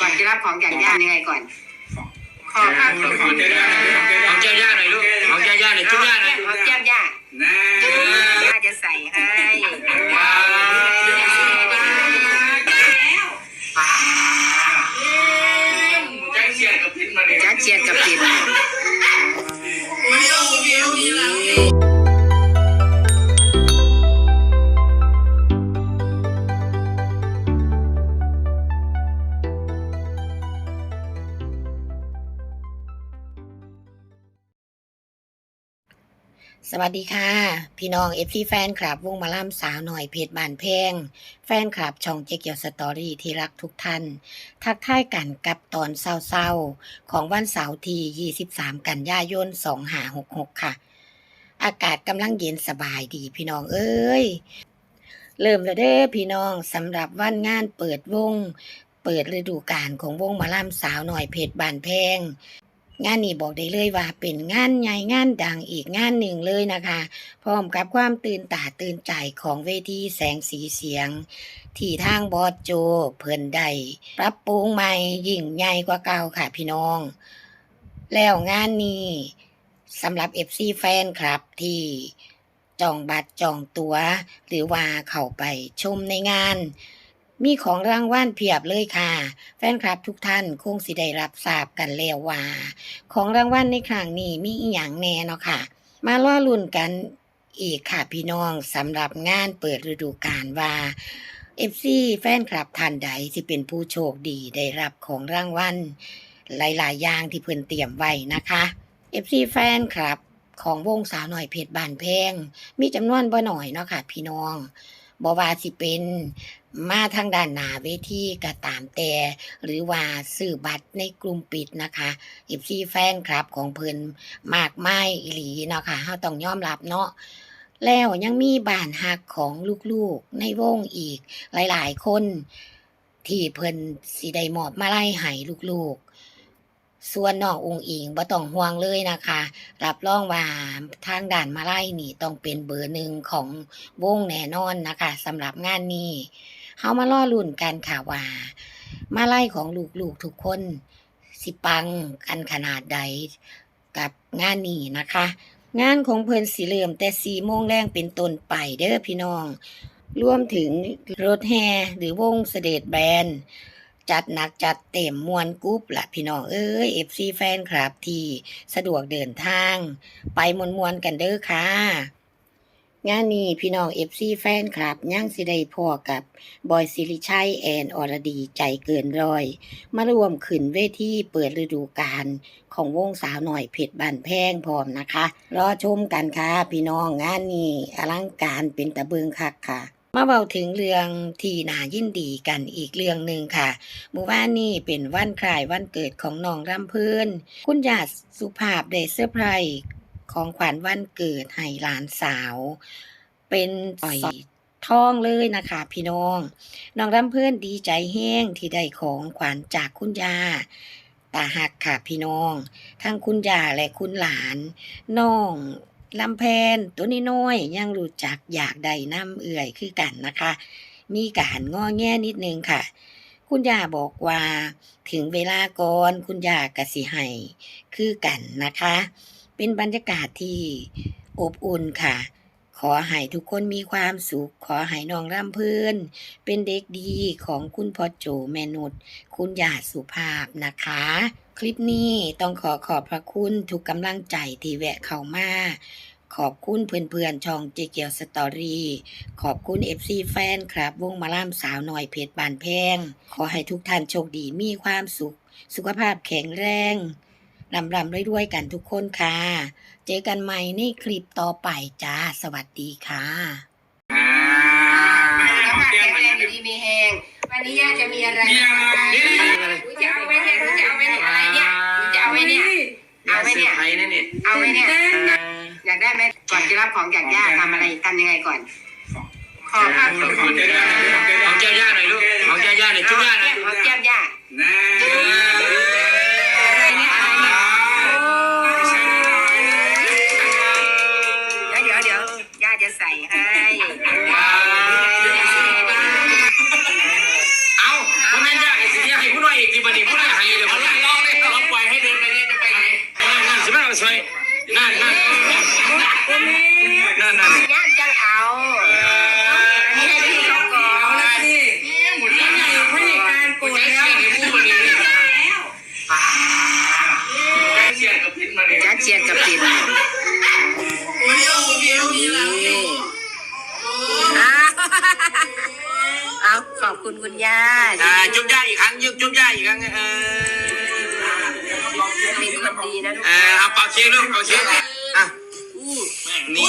ก่อนจะรับของจากญาติยังไงก่อน ขอภาพของของเจ้าย่าของเจ้าย่าหน่อยลูกของเจ้าย่าหน่อยจุ๊บย่าหน่อยของแก้มย่านะย่าจะใส่ให้ สวัสดีค่ะ พี่น้องเอฟซีแฟนคลับวงมาล่ำสาวหน่อยเพจบานแพง แฟนคลับช่องเจเกียวสตอรี่ที่รักทุกท่าน ทักทายกันกับตอนเศร้าๆ ของวันเสาร์ที่ 23 กันยายน 2566 ค่ะ อากาศกำลังเย็นสบายดีพี่น้องเอ้ย เริ่มแล้วเด้อพี่น้องสำหรับวันงานเปิดวง เปิดฤดูกาลของวงมาล่ำสาวหน่อยเพจบานแพง งานนี้บอกได้เลยว่าเป็นงานใหญ่งานดังอีกงานหนึ่งเลยนะคะ พร้อมกับความตื่นตาตื่นใจของเวทีแสงสีเสียง ที่ทางบอสโจเพิ่นได้ปรับปรุงใหม่ยิ่งใหญ่กว่าเก่าค่ะพี่น้อง แล้วงานนี้สำหรับ FC แฟนครับที่จองบัตรจองตัวหรือว่าเข้าไปชมในงาน มีของรางวัลเพียบเลยค่ะ แฟนคลับทุกท่านคงสิได้รับทราบกันแล้วว่า ของรางวัลในครั้งนี้มีอีหยังแน่เนาะค่ะ มาล่อลุ่นกันอีกค่ะพี่น้องสำหรับงานเปิดฤดูกาลว่า FC แฟนคลับท่านใดที่เป็นผู้โชคดีได้รับของรางวัลหลาย ๆ อย่างที่เพิ่นเตรียมไว้นะคะ FC แฟนคลับของวงสาวหน่อยเพชรบานแพง มีจำนวนบ่หน่อยเนาะค่ะพี่น้อง บว่าสิเป็นมาทางด้านหน้าเวทีก็ตามแต่ หรือว่าซื้อบัตรในกลุ่มปิดนะคะอีซีแฟนคลับของเพิ่นมากมายอีหลีเนาะค่ะเฮาต้องยอมรับเนาะแล้วยังมีบ้านฮักของลูกๆในวงอีกหลายๆคน ที่เพิ่นสิได้มอบมาไลัยให้ลูกๆ ส่วนน้ององค์อิงบ่ต้องห่วงเลยนะคะ รับรองว่าทางด่านมาไลัยนี่ต้องเป็นเบอร์หนึ่งของวงแน่นอนนะคะสำหรับงานนี้เฮามาล่อลุ่นกันค่ะว่ามาไล่ของลูกๆทุกคนสิปังกันขนาดใดกับงานนี้นะคะ งานของเพิ่นสิเริ่มแต่สี่โมงแรงเป็นต้นไปเด้อพี่น้องรวมถึงรถแห่หรือวงเสด็จแบรน จัดหนักจัดเต็มมวนกรุ๊ปละพี่น้องเอ้ย FC แฟนครับที่สะดวกเดินทาง ไปมวนมวนกันเด้อค่ะ งานนี้พี่น้อง FC แฟนครับยังสิได้พอกับบอยสิริชัยแอนอรดีใจเกินร้อย มารวมขึ้นเวทีเปิดฤดูกาลของวงสาวหน่อยเพชรบานแพงพร้อมนะคะ รอชมกันค่ะ พี่น้องงานนี้อลังการเป็นตะเบิงคักค่ะ มาเบาถึงเรื่องที่น่ายินดีกันอีกเรื่องหนึ่งค่ะเมื่อวานนี้เป็นวันคล้ายวันเกิดของน้องรำเพื่นคุณยาติสุภาพได้เซอร์ไพรส์ของขวัญวันเกิดให้หลานสาว เป็นสร้อยทองเลยนะคะ พี่น้อง น้องรำเพื่อนดีใจแห้งที่ได้ของขวัญจากคุณยาตาหักค่ะพี่น้อง ทั้งคุณยาและคุณหลาน น้อง ลำแพนตัวนี้น้อยๆยังรู้จักอยากใดน้ำเอื่อยคือกันนะคะ มีการงอแง่นิดนึงค่ะ คุณยาบอกว่า ถึงเวลาก่อนคุณยากะสิให้คือกันนะคะ เป็นบรรยากาศที่อบอุ่นค่ะ ขอให้ทุกคนมีความสุข ขอให้น้องร่ำเพื่อนเป็นเด็กดีของคุณพ่อโจแม่นุชคุณยาสุภาพนะคะ คลิปนี้ต้องขอขอบพระคุณทุกกำลังใจที่แวะเข้ามาขอบคุณเพื่อนๆ ช่องเจเกียวสตอรี่ ขอบคุณ FC แฟนครับวงมาล่ามสาวหน่อยเพชรบานแพง ขอให้ทุกท่านโชคดีมีความสุข สุขภาพแข็งแรง ลำลำรวยๆกันทุกคนค่ะ เจอกันใหม่ในคลิปต่อไปจ้า สวัสดีค่ะอ่าสุขภาพแข็งแรงอยู่ดีมีแหงวันนี้ย่าจะมีอะไรมีอะไรนี่หนูจะเอาไว้เนี่ยหนูจะเอาไว้เนี่ยอะไรเนี่ยหนูจะเอาไว้เนี่ย เอาไว้เนี่ยเซอร์ไพรส์นะเนี่ย เอาไว้เนี่ย อยากได้ไหมก่อนจะรับของจากย่าทำอะไรทำยังไงก่อน ขอภาพของของเจ้าย่าของเจ้าย่า นั่นนั่นนั่นนั่นย่านจังเอาอันนี้ให้พี่เขาก่อนหมุนยังไงพนักงานโกรธแล้วในมูบันนี้แกเชียร์กับพิษมาเนี่ยจัดเจียนกับปิดนี่อ้าวเอาขอบคุณคุณย่าอ่าจุ๊บย่าอีกครั้งยุบจุ๊บย่าอีกครั้งเออเป็ นคนดีนะลูกเออเอาเป่าเค้กลูกเป่าเค้กอะนี่